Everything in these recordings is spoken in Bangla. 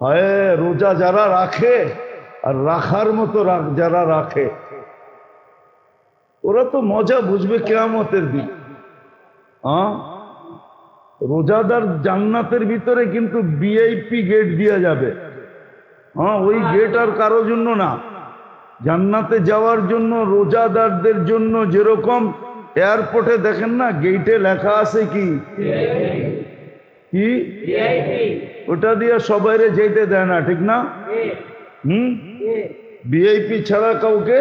হয়, রোজা যারা রাখে আর রাখার মতো যারা রাখে, ওরা তো মজা বুঝবে কেয়ামতের দিন। হ্যাঁ রোজাদার জান্নাতের ভিতরে কিন্তু বিআইপি গেট দেওয়া যাবে। হ্যাঁ ওই গেট আর কারোর জন্য না। জান্নাতে যাওয়ার জন্য, রোজাদারদের জন্য যেরকম এয়ারপোর্টে দেখেন না গেটে লেখা আছে কি? কি? ওটা দিয়ে সবাইরে যেতে দেয় না ঠিক না? হুম? বিআইপি ছাড়া কাউকে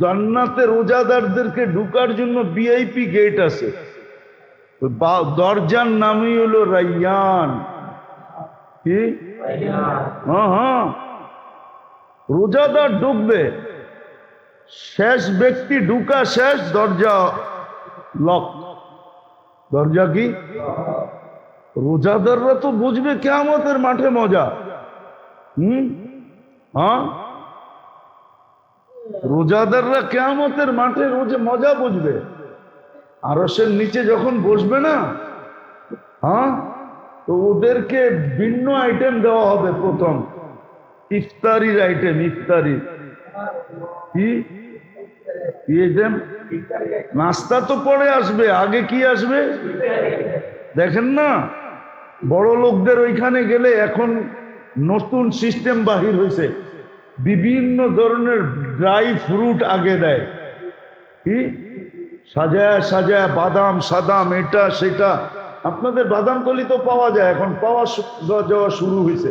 জান্নাতে রোজাদারদেরকে ঢুকার জন্য বিআইপি গেট আছে। দরজার নামই হলো রাইয়ান। কি? হ্যাঁ হ্যাঁ। রোজাদার ঢুকবে। শেষ ব্যক্তি ঢুকা শেষ দরজা লক দরজা কি? রোজাদাররা তো বুঝবে কেমতের মাঠে মজা। হুম? হ্যাঁ? রোজাদাররা কেমতের মাঠে রোজে মজা বুঝবে। আরসের নিচে যখন বসবে না হ্যাঁ? তো ওদেরকে ভিন্ন আইটেম দেওয়া হবে প্রথম। ইফতারির আইটেম ইফতারি। কি? নাস্তা তো পরে আসবে, আগে কি আসবে? দেখেন না, বড় লোকদের ওইখানে গেলে এখন নতুন সিস্টেম বাহির হয়েছে বিভিন্ন ধরনের ড্রাই ফ্রুট আগে দেয়। কি? সাজায় সাজায় বাদাম, সাদাম, এটা, সেটা। আপনাদের বাদাম কলি তো পাওয়া যায়, এখন পাওয়া যাওয়া শুরু হয়েছে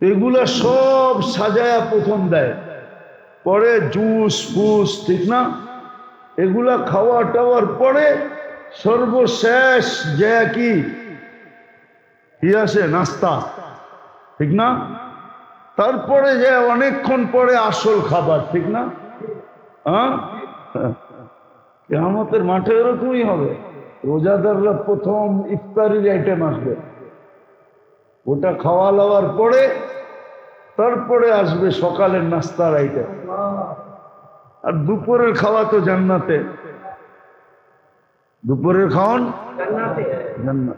এগুলা সব সাজায়া প্রথম দেয়। পরে জুস ফুস, ঠিক না? এগুলা খাওয়া টাওয়ার পরে সর্বশেষ যে কি? আসে? নাস্তা, ঠিক না? তারপরে যে অনেকক্ষণ পরে আসল খাবার, ঠিক না? হ্যাঁ? মাঠে এরকমই হবে। রোজাদাররা প্রথম ইফতারির আইটেম আসবে। ওটা খাওয়া লওয়ার পরে তারপরে আসবে সকালের নাস্তার আইটেম আর দুপুরের খাওয়া তো জান্নাতে। দুপুরের খাওয়ান? জান্নাত।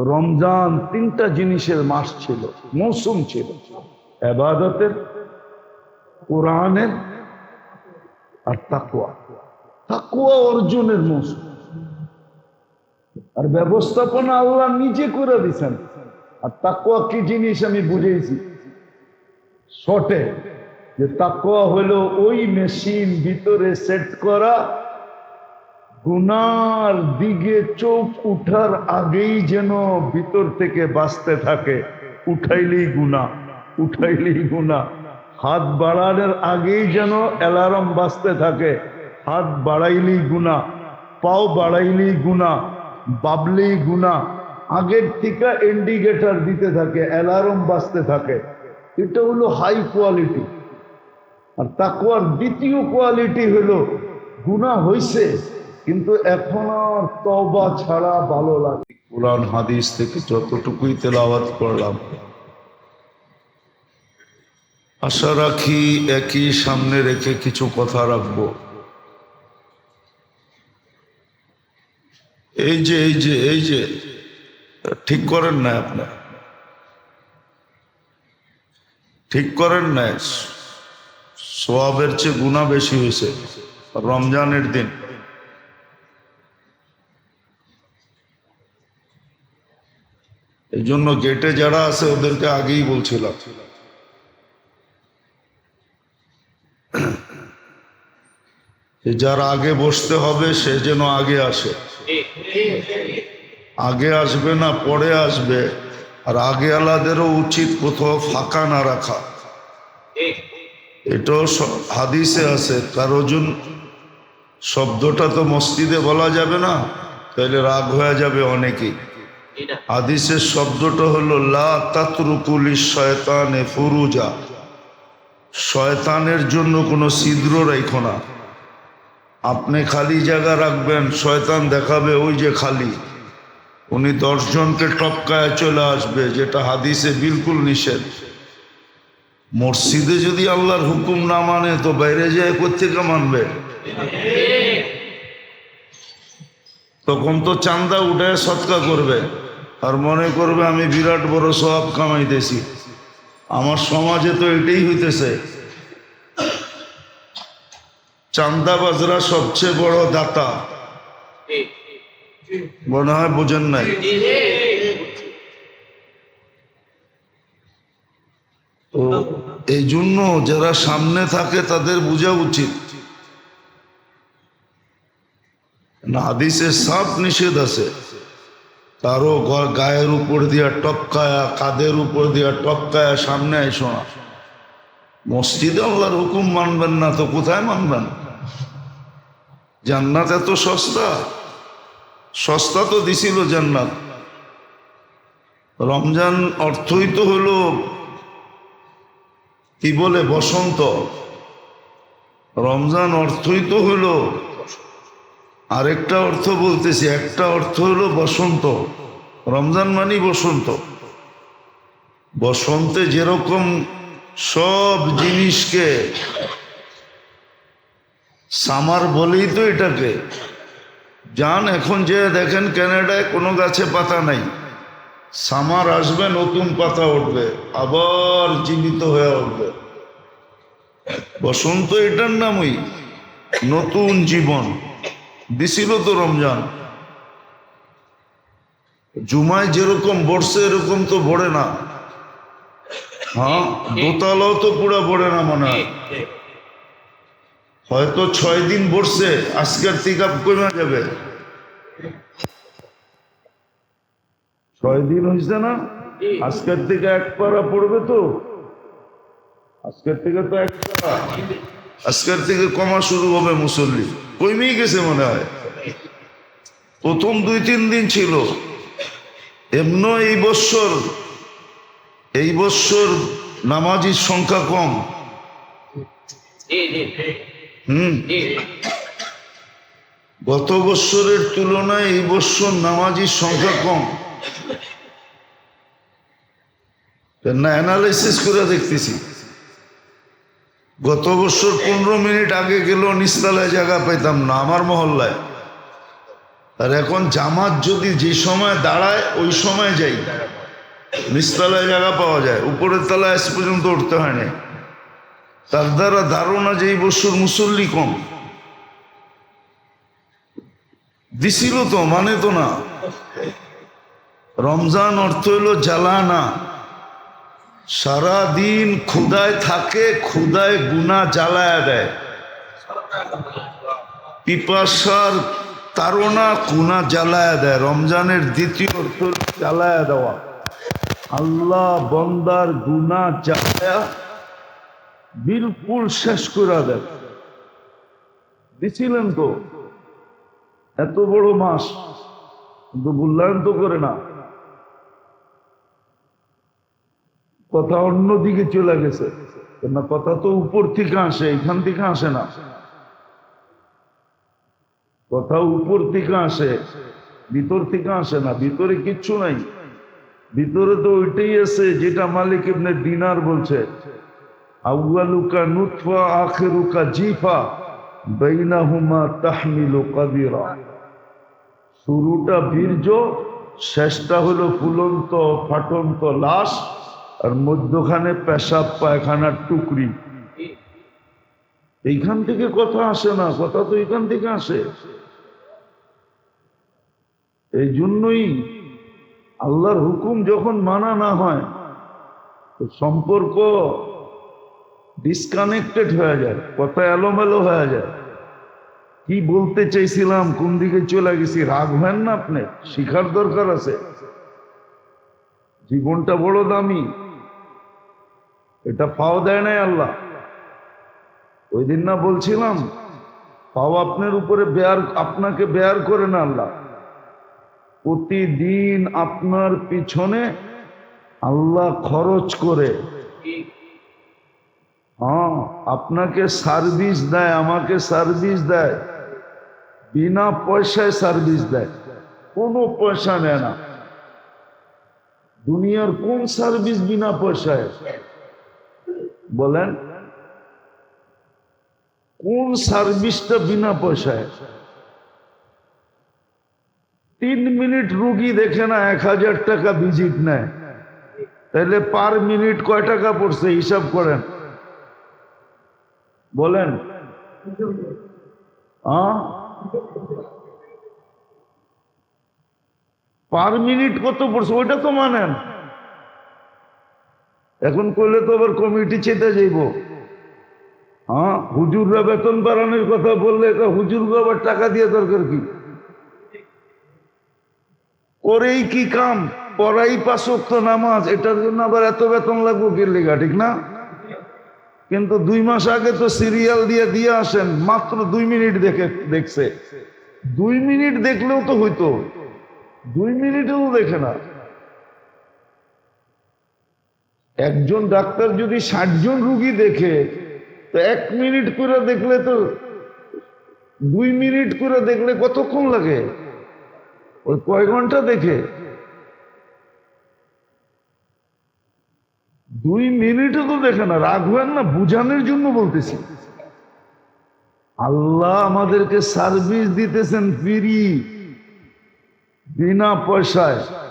রমজান তিনটা জিনিসের মাস ছিল, মৌসুম ছিল। এবাদতের, কোরআনের আর তাকুয়া তাকুয়া অর্জনের মৌসুম। আর ব্যবস্থাপনা আল্লাহ নিজে করে দিছেন। আর তাকুয়া কি জিনিস আমি বুঝেছি? শর্টে। যে তাকুয়া হলো ওই মেশিন ভিতরে সেট করা, গুনার দিকে চোখ উঠার আগেই যেন ভিতর থেকে বাঁচতে থাকে। উঠাইলেই গুণা উঠাইলেই গুণা হাত বাড়ানোর আগেই যেন অ্যালার্ম বাঁচতে থাকে। হাত বাড়াইলেই গুণা পাও বাড়াইলেই গুণা বাবলেই গুণা আগের থেকে ইন্ডিকেটর দিতে থাকে অ্যালার্ম বাঁচতে থাকে। এটা হলো হাই কোয়ালিটি আর তাকুয়ার দ্বিতীয় কোয়ালিটি হলো গুণা হইছে, কিন্তু এখন আর তবা ছাড়া ভালো লাগে কোরআন হাদিস থেকে যতটুকুই তেলাওয়াত করলাম, আশা রাখি একই সামনে রেখে কিছু কথা রাখব। এই যে এই যে এই যে, ঠিক করেন না আপনার ঠিক করেন না সোয়াবের চেয়ে গুণা বেশি হয়েছে রমজানের দিন। এই জন্য গেটে যারা আছে, ওদেরকে আগেই বলছিলাম। যার আগে বসতে হবে, সে যেন আগে আসে। আগে আসবে না, পরে আসবে। আর আগে আলাদেরও উচিত কোথাও ফাঁকা না রাখা। এটাও হাদিসে আছে কারও জন শব্দটা তো মসজিদে বলা যাবে না তাহলে রাগ হয়ে যাবে অনেকেই। হাদিসের শব্দটা হলো লা তাতরুকুলি শয়তানে ফুরুজা। শয়তানের জন্য কোনো ছিদ্র রেখো না। আপনি খালি জায়গা রাখবেন শয়তান দেখাবে ওই যে খালি। উনি দশজনকে টপকায় চলে আসবে যেটা হাদিসে বিলকুল নিষেধ। মসজিদে যদি আল্লাহর হুকুম না মানে তো বাইরে যায় কোথেকে মানবে? তখন তো চান্দা উঠে সৎকা করবে। আর মনে করবে, আমি বিরাট বড় সব কামাইতেছি। আমার সমাজে তো এটাই হইতেছে। চান্দাবাজরা সবচেয়ে বড় দাতা। মনে হয় বোঝেন নাই তো এই জন্য যারা সামনে থাকে তাদের বোঝা উচিত। না সাপ নিষেধ আছে। তারও গায়ের উপর দিয়া টপকায়া, কাদের উপর দিয়া টপকায়া সামনে আইসো না। মসজিদে আল্লাহর হুকুম মানবেন না তো কোথায় মানবেন? জান্নাত এত সস্তা। সস্তা তো দিছিল জান্নাত। রমজান অর্থই তো হলো কি বলে, বসন্ত? রমজান অর্থই তো হলো আরেকটা অর্থ বলতেছি, একটা অর্থ হলো বসন্ত। রমজান মানি বসন্ত। বসন্তে যেরকম সব জিনিসকে, সামার বলেই তো এটাকে। যান, এখন যে দেখেন কানাডায় কোনো গাছে পাতা নাই। সামার আসবে, নতুন পাতা উঠবে, আবার জীবিত হয়ে উঠবে। বসন্ত এটার নামই, নতুন জীবন। দিছিল তো রমজান। জুমায় যেরকম বর্ষে এরকম তো ভরে না। হ্যাঁ দোতলাও তো পুরা ভরে না মনে হয়। হয়তো ছয় দিন বসছে আজকের থেকে কমে যাবে। ছয় দিন হয়েছে না? আজকের থেকে এক পারা পড়বে তো? আজকের থেকে তো এক পারা আজকের থেকে কমা শুরু হবে মুসল্লি। কমেই গেছে মনে হয়। প্রথম দুই তিন দিন ছিল। এমন এই বৎসর এই বৎসর নামাজির সংখ্যা কম। হুম। গত বৎসরের তুলনায় এই বৎসর নামাজির সংখ্যা কম। না অ্যানালাইসিস করে দেখতেছি। গত বছর পনেরো মিনিট আগে জায়গা পেতাম না, আমার মহল্লায়। আর এখন জামাত যদি যে সময় দাঁড়ায়, ওই সময় যাই। জায়গা পাওয়া যায়, উপরের তলায় আজ পর্যন্ত উঠতে হয় না তার দ্বারা ধারণা যে এই বছর মুসল্লি কম। দিছিল তো মানে তো না। রমজান অর্থ হইল জ্বালানা। সারা দিন ক্ষুদায় থাকে ক্ষুদায় গুণা জ্বালায়া দেয়। পিপাসার তারা কুনা জ্বালায়া দেয়। রমজানের দ্বিতীয় অর্থ জ্বালায়া দেওয়া। আল্লাহ বন্দার গুণা জ্বালায়া বিলকুল শেষ করে দেয়। দিছিলেন তো? এত বড় মাস। কিন্তু মূল্যায়ন তো করে না। কথা অন্যদিকে চলে গেছে। না, কথা তো উপর থেকে আসে, এখান থেকে আসে না। কথা উপর থেকে আসে, ভিতর থেকে আসে না, ভিতরে কিচ্ছু নাই। ভিতরে তো ওইটাই আছে যেটা মালিক ইবনে দিনার বলছে, আউয়ালুকা নুতফা, আখিরুকা জিফা, বাইনাহুমা তাহমিলু কাদিরা। শুরুটা বীর্য, শেষটা হলো ফুলন্ত ফাটন্ত লাশ। আর মধ্যখানে পেশাব, পায়খানার টুকরি। এইখান থেকে কথা আসে না, কথা তো এখান থেকে আসে। এই জন্যই আল্লাহর হুকুম যখন মানা না হয়, তো সম্পর্ক ডিসকানেক্টেড হয়ে যায়, কথা এলোমেলো হয়ে যায়। কি বলতে চাইছিলাম, কোন দিকে চলে গেছি রাখবেন না আপনি? শিখার দরকার আছে। জীবনটা বড় দামি। এটা পাও দেয় নাই আল্লাহ। ওই দিন না বলছিলাম, পাও আপনার উপরে বেয়ার, আপনাকে বেয়ার করে না আল্লাহ। প্রতিদিন আপনার পিছনে আল্লাহ খরচ করে। হ্যাঁ আপনাকে সার্ভিস দেয়, আমাকে সার্ভিস দেয়। বিনা পয়সায় সার্ভিস দেয়। কোনো পয়সা নেয় না। দুনিয়ার কোন সার্ভিস বিনা পয়সায়? বলেন, কোন সার্ভিসটা বিনা পয়সায়? তিন মিনিট রুগী দেখে না এক হাজার টাকা ভিজিট নেয়। তাহলে পার মিনিট কয় টাকা পড়ছে? হিসাব করেন। বলেন। পার মিনিট কত পড়ছে? ওইটা তো মানেন। এখন করলে তো আবার কমিটি চেতে যাইব। হ্যাঁ হুজুররা বেতন বাড়ানোর কথা বললে এটা হুজুরকে আবার টাকা দিয়ে দরকার কি? করেই কি কাম? পড়াই পাঁচক্ত নামাজ, এটার জন্য আবার এত বেতন লাগবো কে ঠিক না? কিন্তু দুই মাস আগে তো সিরিয়াল দিয়ে দিয়ে আসেন, মাত্র দুই মিনিট দেখে, দেখছে। দুই মিনিট দেখলেও তো হইতো, দুই মিনিটেও দেখে না। একজন ডাক্তার যদি ষাট জন রুগী দেখে, তো এক মিনিট করে দেখলে তো, দুই মিনিট করে দেখলে কতক্ষণ লাগে? ওই কয় ঘণ্টা দেখে। দুই মিনিটও তো দেখে না রাখবেন না, বুঝানোর জন্য বলতেছি। আল্লাহ আমাদেরকে সার্ভিস দিতেছেন ফিরি বিনা পয়সায়।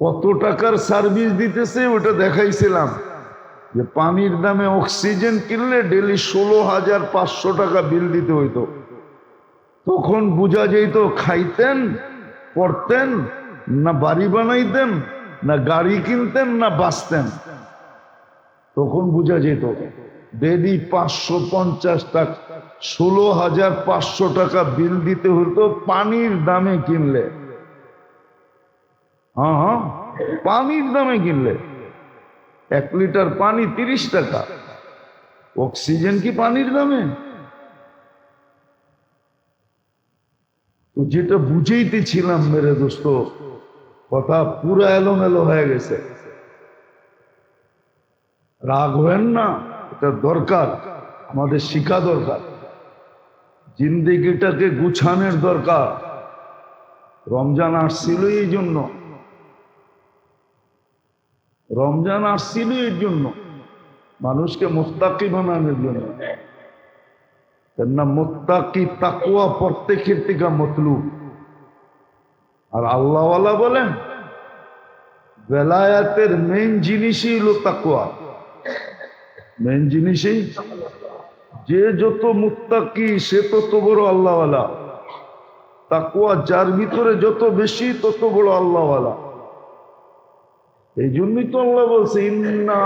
কত টাকার সার্ভিস দিতেছে ওটা দেখাইছিলাম। যে পানির দামে অক্সিজেন কিনলে ডেলি ষোলো হাজার পাঁচশো টাকা বিল দিতে হইতো। তখন বোঝা যেত খাইতেন, পড়তেন, না বাড়ি বানাইতেন, না গাড়ি কিনতেন, না বাঁচতেন। তখন বোঝা যেত, ডেলি পাঁচশো পঞ্চাশ টাকা, ষোলো হাজার পাঁচশো টাকা বিল দিতে হতো পানির দামে কিনলে। হ্যাঁ হ্যাঁ। পানির দামে কিনলে এক লিটার পানি তিরিশ টাকা। অক্সিজেন কি পানির দামে? তো যেটা বুঝেইতেছিলাম মেরে দোস্ত, কথা পুরো এলোমেলো হয়ে গেছে। রাগ হবেন না, এটা দরকার, আমাদের শিখা দরকার। জিন্দিগিটাকে গুছানোর দরকার। রমজান আসছিল এই জন্য। রমজান আসছিল এর জন্য। মানুষকে মোস্তাকি বানানোর জন্য। কেননা মোত্তাকি তাকুয়া প্রত্যেকের থেকে মতলুব। আর আল্লাহওয়ালা বলেন, বেলায়াতের মেন জিনিসই হলো তাকুয়া মেন জিনিসই, যে যত মুত্তাকি, সে তত বড় আল্লাহওয়ালা। তাকুয়া যার ভিতরে যত বেশি, তত বড় আল্লাহওয়ালা। এই জন্যই তো আল্লাহ বলছে, ইন্না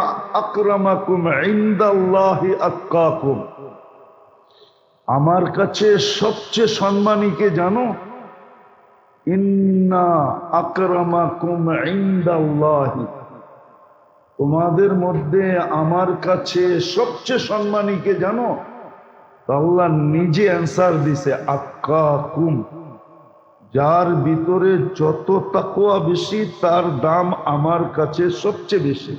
আকরামাকুম ইন্দাল্লাহি আক্কাকুম আমার কাছে সবচেয়ে সম্মানীকে জানো? ইন্না আকরামাকুম ইন্দাল্লাহি। তোমাদের মধ্যে আমার কাছে সবচেয়ে সম্মানীকে জানো? আল্লাহ নিজে অ্যান্সার দিছে আক্কাকুম যার ভিতরে যত তাকুয়া বেশি, তার দাম আমার কাছে সবচেয়ে বেশি।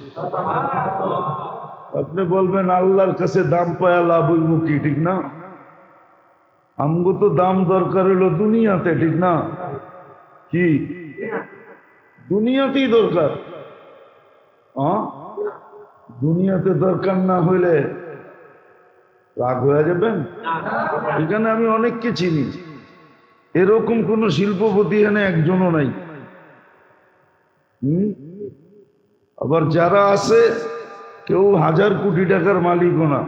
আপনি বলবেন, আল্লাহর কাছে দাম পায়া লাভ কি ঠিক না? আমগো তো দাম দরকার হলো দুনিয়াতে, ঠিক না? কি? দুনিয়াতেই দরকার? দুনিয়াতে দরকার না হইলে রাগ হয়ে যাবেন? এখানে আমি অনেককে চিনি। এরকম কোন শিল্পপতি এখানে একজনও নাই? আবার যারা আছে কেউ হাজার কোটি টাকার মালিকও না।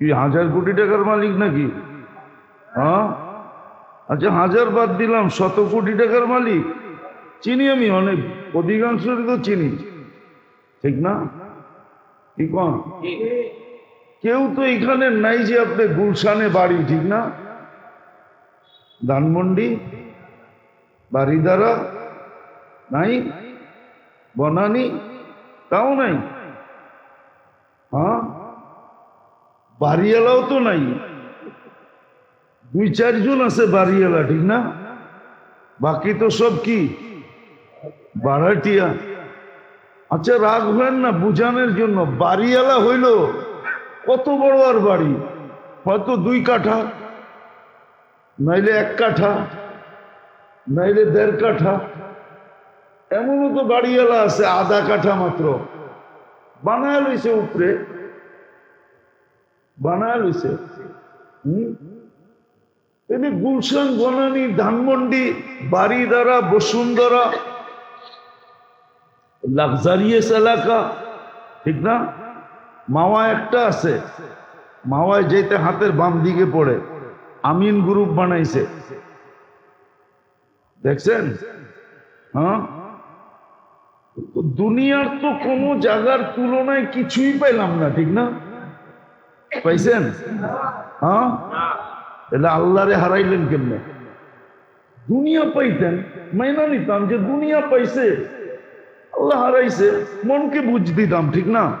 কি হাজার কোটি টাকার মালিক নাকি? হ্যাঁ? আচ্ছা হাজার বাদ দিলাম শত কোটি টাকার মালিক। চিনি আমি অনেক অধিকাংশই তো চিনি। ঠিক না? কি কন? কেউ তো এখানে নাই যে আপনি গুলশানে বাড়ি ঠিক না? ধানমন্ডি বাড়িদারা নাই, বনানি তাও নাই। হ্যাঁ? বাড়িওয়ালাও তো নাই। দুই চারজন আছে বাড়িওয়ালা, ঠিক না? বাকি তো সব কি? বাড়াটিয়া আচ্ছা রাগ না বুঝানোর জন্য। বাড়িওয়ালা হইল কত বড় আর বাড়ি? হয়তো দুই কাঠা। নাইলে এক কাঠা, নাইলে দেড় কাঠা, এমনও তো বাড়িওয়ালা আছে, আধা কাঠা মাত্র। বানায় লইছে উপরে, বানায় লইছে, হুম? এনে গুলশান, বনানী, ধানমন্ডি, বাড়িদারা, বসুন্ধরা, লাক্সারিয়াস এলাকা, ঠিক না? মাওয়া একটা আছে, মাওয়ায় যেতে হাতের বাম দিকে পড়ে। আমিন গ্রুপ বানাইছে। দেখছেন? হ্যাঁ? দুনিয়ার তো কোনো জায়গার তুলনায় কিছুই পাইলাম না, ঠিক না? পাইছেন? হ্যাঁ? এটা আল্লাহরে হারাইলেন কেমনে? দুনিয়া পাইতেন, মাইনা নিতাম যে দুনিয়া পাইছে, আল্লাহ হারাইছে, মনকে বুঝ দিতাম, ঠিক না?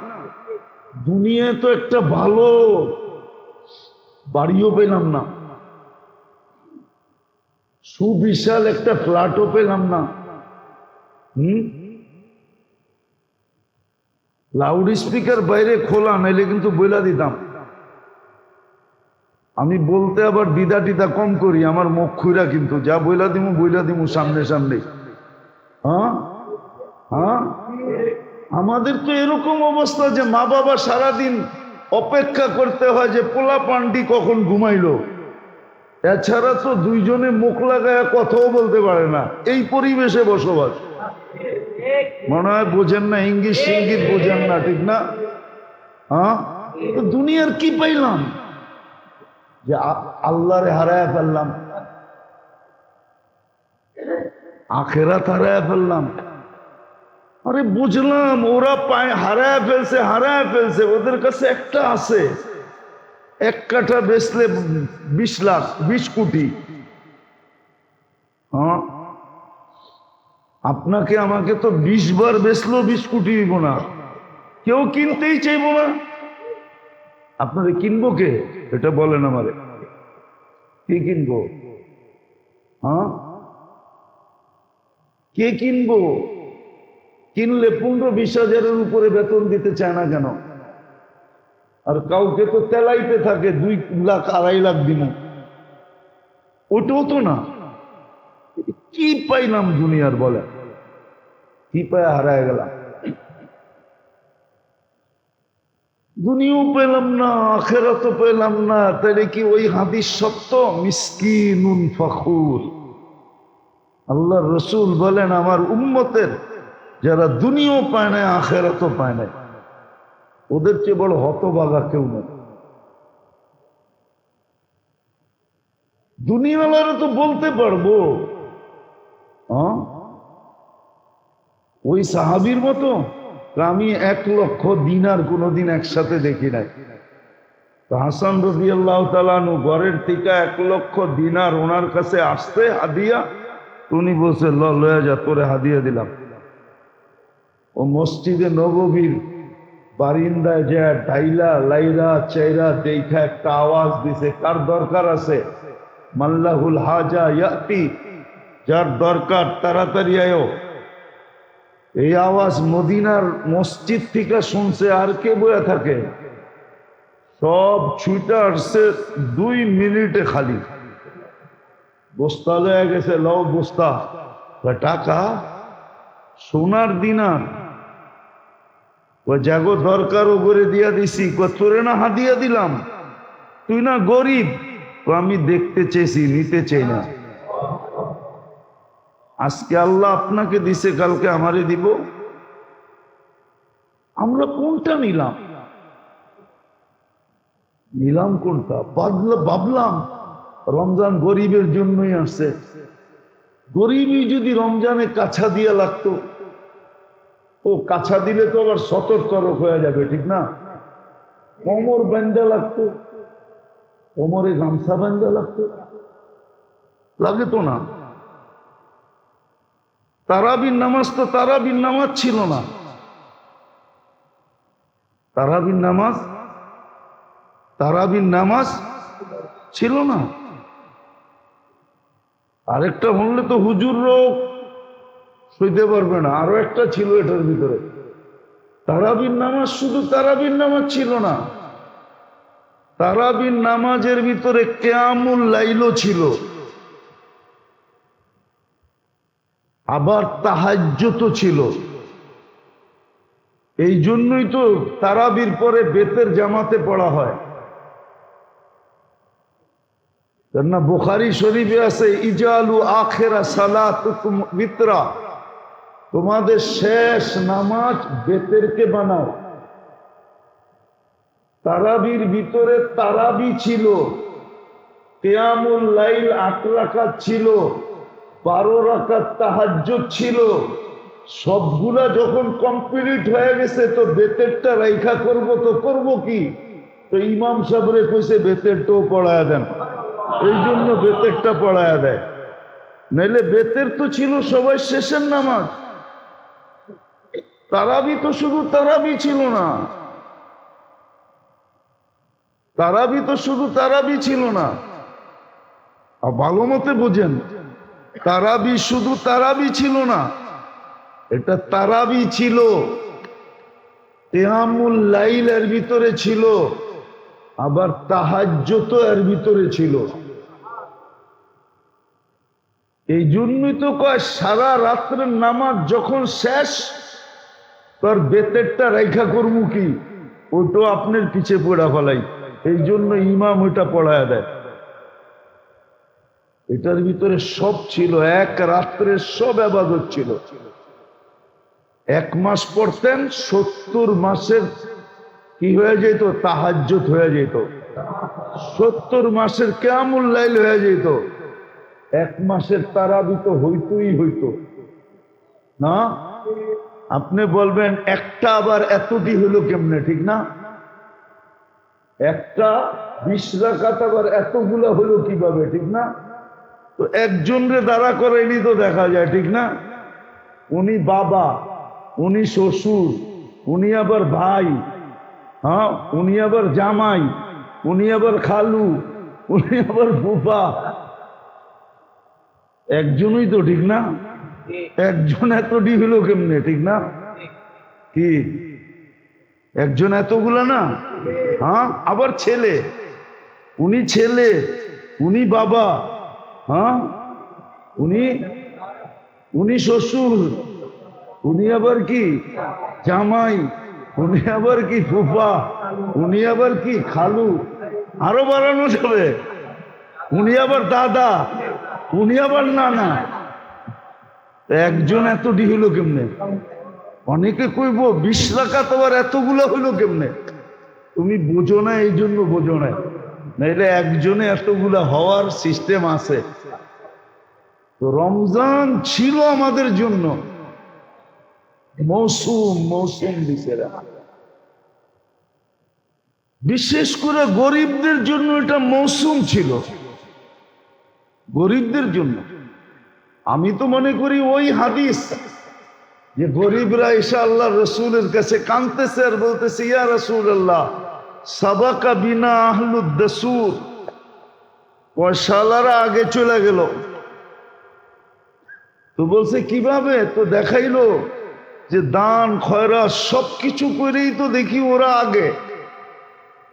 দুনিয়ায় তো একটা ভালো বাড়িও পেলাম না। সুবিশাল একটা ফ্ল্যাটও পেলাম না। হুম? লাউড স্পিকার বাইরে খোলা, নাইলে কিন্তু বইলা দিতাম। আমি বলতে আবার দিদা টিদা কম করি, আমার মুখ খুইরা কিন্তু, যা বইলা দিমু বইলা দিমু সামনে সামনে। হ্যাঁ? হ্যাঁ? আমাদের তো এরকম অবস্থা যে মা বাবা সারাদিন অপেক্ষা করতে হয় যে পোলা পান্ডি কখন ঘুমাইলো। এছাড়া তো দুইজনে মুখ লাগায় কথাও বলতে পারে না। এই পরিবেশে বসবাস। মনে হয় বোঝেন না, ইঙ্গিত সিঙ্গিত বোঝেন না, ঠিক না? হ্যাঁ? দুনিয়ার কি পাইলাম? যে আল্লাহরে হারায় ফেললাম। আখেরাত হারায় ফেললাম। আরে বুঝলাম, ওরা পায়, হারায় ফেলছে হারায় ফেলছে, ওদের কাছে একটা আছে। এক কাঠা বেচলে বিশ লাখ, বিশ কোটি। হ্যাঁ? আপনাকে আমাকে তো বিশ বার বেচলো বিশ কোটি দিব না। কেউ কিনতেই চাইব না। আপনারে কিনবো কে? এটা বলেন আমারে। কে কিনবো? হ্যাঁ? কে কিনবো? কিনলে পনেরো বিশ হাজারের উপরে বেতন দিতে চায় না কেন? আর কাউকে তো তেলাইতে থাকে দুই লাখ, আড়াই লাখ দিন। ওটাও তো না। কি পাইলাম দুনিয়ার বলে? কি পায় হারায় গেলাম? দুনিয়াও পেলাম না, আখেরাতও পেলাম না, তাহলে কি ওই হাদিস সত্য? মিসকিনুন ফখুর। আল্লাহ রসুল বলেন, আমার উম্মতের যারা দুনিয়াও পায় না আখেরাতও পায় না ওদের চেয়ে বড় হতবাগা কেউ নেই। দুনিয়াওয়ালারা তো বলতে পারব। হ্যাঁ? ওই সাহাবির মতো? আমি এক লক্ষ দিনার কোনোদিন একসাথে দেখি নাই। তো হাসান রবি আল্লাহ তালানু ঘরের থেকে এক লক্ষ দিনার ওনার কাছে আসতে হাদিয়া। উনি বলছে লয়া যা, তোরে হাদিয়া দিলাম। ও মসজিদে নববীর বারিন্দায় যা ডাইলা, লাইরা, চাইরা দেখা একটা আওয়াজ দিছে, কার দরকার আছে? মাল্লাহুল হাজা ইয়াতি, যার দরকার তাড়াতাড়ি আয়ো। এই আওয়াজ মদিনার মসজিদ থেকে শুনছে, আর কে বয়ে থাকে? সব ছুটে আসছে দুই মিনিটে খালি। বস্তা লয়ে গেছে, লও বস্তা। কয়, টাকা? সোনার দিনার। ওই জাগো দরকারও করে দিয়া দিছি। তোরে না হাদিয়া দিলাম। তুই না গরিব। আমি দেখতে চেয়েছি, নিতে চাই না। আজকে আল্লাহ আপনাকে দিছে, কালকে আমারে দিব। আমরা কোনটা নিলাম? নিলাম কোনটা? বাদলা, ভাবলাম, রমজান গরিবের জন্যই আসছে। গরিবই যদি রমজানে কাছা দিয়া লাগতো ও কাছা দিলে তো আবার সতর্ক হয়ে যাবে, ঠিক না? কোমর বেন্দা লাগতো। কোমরে গামছা বেন্দা লাগতো। লাগে তো না। তারাবির নামাজ তো তারাবির নামাজ ছিল না। তারাবির নামাজ তারাবির নামাজ ছিল না। আরেকটা বললে তো হুজুর রোগ। সইতে পারবে না। আরও একটা ছিল এটার ভিতরে। তারাবির নামাজ শুধু তারাবির নামাজ ছিল না। তারাবির নামাজের ভিতরে কেয়ামুল লাইলও ছিল। আবার তাহাজ্যত ছিল। এই জন্যই তো তারাবির পরে বেতের জামাতে পড়া হয়। কেননা বুখারি শরীফে আছে, ইজালু আখেরা সালাতুকুম বিতরা তোমাদের শেষ নামাজ বেতেরকে বানাও। তারাবির ভিতরে তারাবি ছিল কেয়ামুল লাইল আট রাকাত ছিল, বারো রাকাত তাহাজ্জুদ ছিল। সবগুলা যখন কমপ্লিট হয়ে গেছে, তো বেতেরটা রেখা করব, তো করব কি? তো ইমাম সাহেবরে কইছে, বেতেরটাও পড়ায় দেন। এই জন্য বেতেরটা পড়ায় দেয়। নাইলে বেতের তো ছিল সবাই শেষের নামাজ। তারাবি তো শুধু তারাবি ছিল না। তারাবি তো শুধু তারাবি ছিল না। আর ভালো মতে বোঝেন, তারাবি শুধু তারাবি ছিল না, এটা তারাবি ছিল। তেহামুল লাইল এর ভিতরে ছিল, আবার তাহাজ্জত এর ভিতরে ছিল। এই জন্যই তো কয় সারা রাত্রের নামাজ যখন শেষ তোর বেতেরটা রেখা করব কি? ওটো আপনার পিছে পড়া ফেলাই। এই জন্য ইমাম ওইটা পড়ায় দেয়। এটার ভিতরে সব ছিল, এক রাত্রে সব আবাদত ছিল। এক মাস পড়তেন, সত্তর মাসের কি হয়ে যেত? তাহাজ্জত হয়ে যেত। সত্তর মাসের কেমন লাইল হয়ে যেত। এক মাসের তারাবি তো হইতই হইতো। না? আপনি বলবেন, একটা আবার এতটি হলো কেমনে? ঠিক না? একটা বিশ রাখাত আবার এতগুলা হলো কীভাবে? ঠিক না? তো একজনরে দাঁড়া করেনি তো দেখা যায়, ঠিক না? উনি বাবা, উনি শ্বশুর, উনি আবার ভাই হ্যাঁ? উনি আবার জামাই, উনি আবার খালু, উনি আবার ফুফা। একজনই তো, ঠিক না? একজন এতটি হলো কেমনে, ঠিক না? কি? একজন এতগুলো না? হ্যাঁ? আবার ছেলে। উনি ছেলে, উনি বাবা হ্যাঁ? উনি উনি শ্বশুর, উনি আবার কি? জামাই, উনি আবার কি ফুফা, উনি আবার কি খালু? আরও বাড়ানো যাবে। উনি আবার দাদা, উনি আবার নানা। একজন এত এতটি হইল কেমনে? অনেকে কইব, বিশ রাখা তোমার এতগুলো হইল কেমনে? তুমি বোঝো না, এই জন্য বোঝো না। নাইলে একজনে এতগুলা হওয়ার সিস্টেম আছে। তো রমজান ছিল আমাদের জন্য। মৌসুম মৌসুম দিছে বিশেষ করে গরিবদের জন্য এটা মৌসুম ছিল। গরিবদের জন্য। আমি তো মনে করি ওই হাদিস যে গরিবরা এসে আল্লাহ রসুলের কাছে কানতেছে আর বলতেছে, ইয়া রসুল আল্লাহ সাবাকা বিনা আহলুদ্দসুর পয়সালারা আগে চলে গেল। তো বলছে, কীভাবে? তো দেখাইলো যে দান, খয়রা সব কিছু করেই তো দেখি ওরা আগে।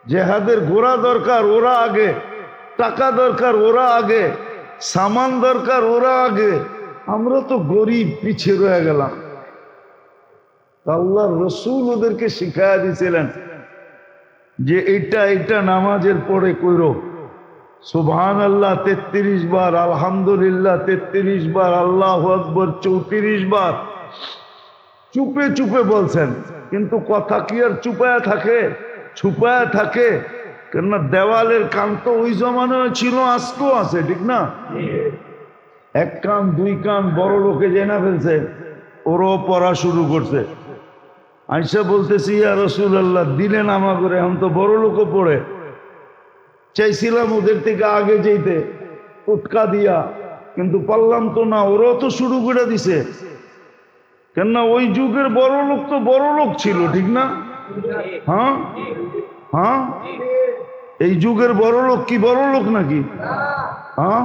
জেহাদের ঘোড়া দরকার, ওরা আগে। টাকা দরকার, ওরা আগে। সামান দরকার ওরা আগে। আমরা তো গরিব পিছিয়ে রয়ে গেলাম। আল্লাহ রসুল ওদেরকে শিখাইয়া দিয়েছিলেন যে এটা এটা নামাজের পরে কইরো। সুবহান আল্লাহ তেত্রিশ বার, আলহামদুলিল্লাহ, তেত্রিশ বার, আল্লাহ আকবর, চৌত্রিশ বার। চুপে চুপে বলছেন, কিন্তু কথা কি আর চুপায়া থাকে? ছুপায়া থাকে? কেননা দেওয়ালের কান তো ওই জমানায় ছিল, আজকেও আছে, ঠিক না? এক কান, দুই কান, বড় লোকে জেনা ফেলছে, ওরও পড়া শুরু করছে। আইসা বলতেছি, ইয়া রসুল আল্লাহ দিলেন আমা করে, এখন তো বড় লোকও পড়ে। চাইছিলাম ওদের থেকে আগে যেতে, উটকা দিয়া, কিন্তু পারলাম তো না, ওরাও তো শুরু করে দিছে। কেননা ওই যুগের বড় লোক তো বড় লোক ছিল, ঠিক না? হ্যাঁ? হ্যাঁ? এই যুগের বড় লোক কি বড় লোক নাকি? হ্যাঁ?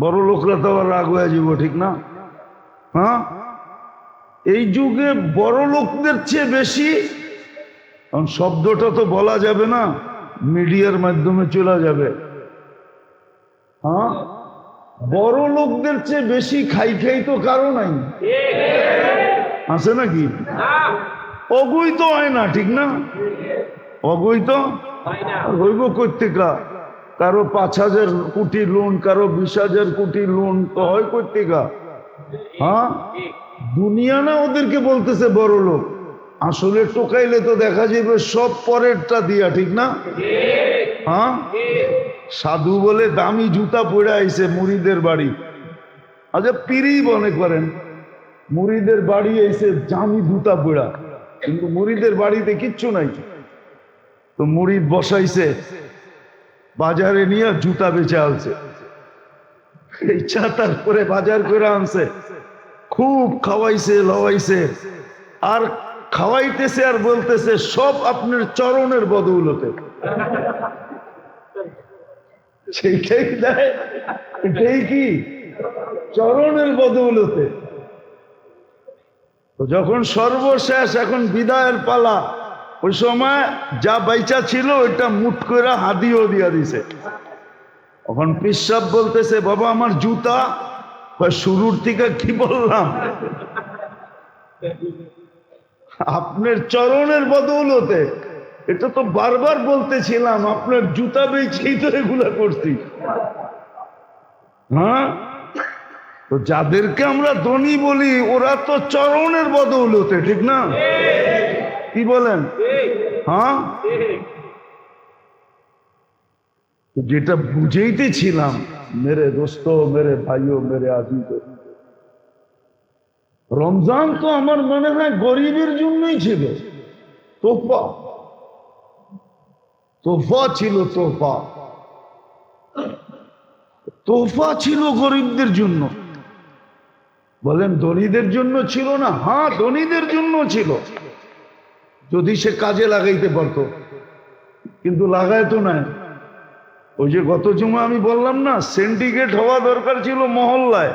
বড় লোকরা তো আবার রাগ হয়ে যাব ঠিক না? হ্যাঁ? এই যুগে বড় লোকদের চেয়ে বেশি কারণ শব্দটা তো বলা যাবে না মিডিয়ার মাধ্যমে চলে যাবে। হ্যাঁ? বড় লোকদের চেয়ে বেশি খাই খাই তো কারও নাই। আছে নাকি? অবৈধ হয় না ঠিক না? অবৈধ আর হইব কর্তিকা। কারও পাঁচ হাজার কোটি লোন কারও বিশ হাজার কোটি লোন তো হয় কর্তিকা। হ্যাঁ? দুনিয়া না ওদেরকে বলতেছে বড় লোক। আসলে টোকাইলে তো দেখা যাবে সব পরেরটা দিয়া, ঠিক না? হ্যাঁ? সাধু বলে দামি জুতা পড়ে আইছে মুড়িদের বাড়ি। আচ্ছা পিড়ি মনে করেন, মুড়িদের বাড়ি এসে জামি জুতা পোড়া। কিন্তু মুড়িদের বাড়িতে কিচ্ছু নাই। তো মুড়ি বসাইছে, বাজারে নিয়ে জুতা বেচে আনছে। ইচ্ছা তারপরে বাজার করে আনছে। খুব খাওয়াইছে, লওয়াইছে। আর খাওয়াইতেছে আর বলতেছে, সব আপনার চরণের বদৌলতে। সেইটাই দেয়। এটাই কি? চরণের বদৌলতে। যখন সর্বশেষ এখন বিদায়ের পালা ওই সময় যা বাইচা ছিল, ওইটা মুট করে হাদিও দিয়া দিছে। তখন পিসাব বলতেছে, বাবা, আমার জুতা? শুরুর থেকে কি বললাম? আপনার চরণের বদৌলতে। এটা তো বারবার বলতেছিলাম, আপনার জুতা বেছেই তো এগুলা করছি। হ্যাঁ? তো যাদেরকে আমরা ধনী বলি, ওরা তো চরণের বদৌলতে, ঠিক না? কি বলেন? হ্যাঁ? যেটা বুঝেইতেছিলাম মেরে দোস্ত, মেরে ভাইও, মেরে আজিজ রমজান তো আমার মনে হয় গরিবের জন্যই ছিল। তোফা। তোফা ছিল তোফা। তোফা ছিল গরিবদের জন্য। বলেন, ধনীদের জন্য ছিল না? হ্যাঁ ধনীদের জন্য ছিল। যদি সে কাজে লাগাইতে পারতো। কিন্তু লাগায় তো না ওই যে গত জুমা আমি বললাম না সেন্ডিকেট হওয়া দরকার ছিল মহল্লায়।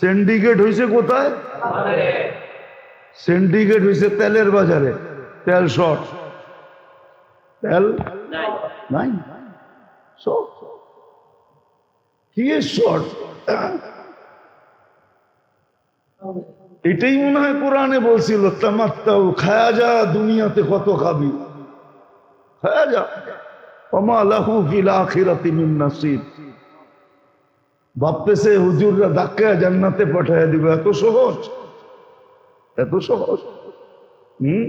সিন্ডিকেট হয়েছে কোথায়? সিন্ডিকেট হয়েছে তেলের বাজারে, তেল শর্ট তেল নাই? শর্ট কি শর্ট এটাই মনে হয় কোরআনে বলছিল তামাত্তাও খায়া যা দুনিয়াতে কত খাবি? খায়া যা অমা লাহু ফিল আখিরাতি মিন নাসিব। ভাবতেছে হুজুররা ধাক্কা জান্নাতে পাঠায় দিবে। এত সহজ এত সহজ। হুম?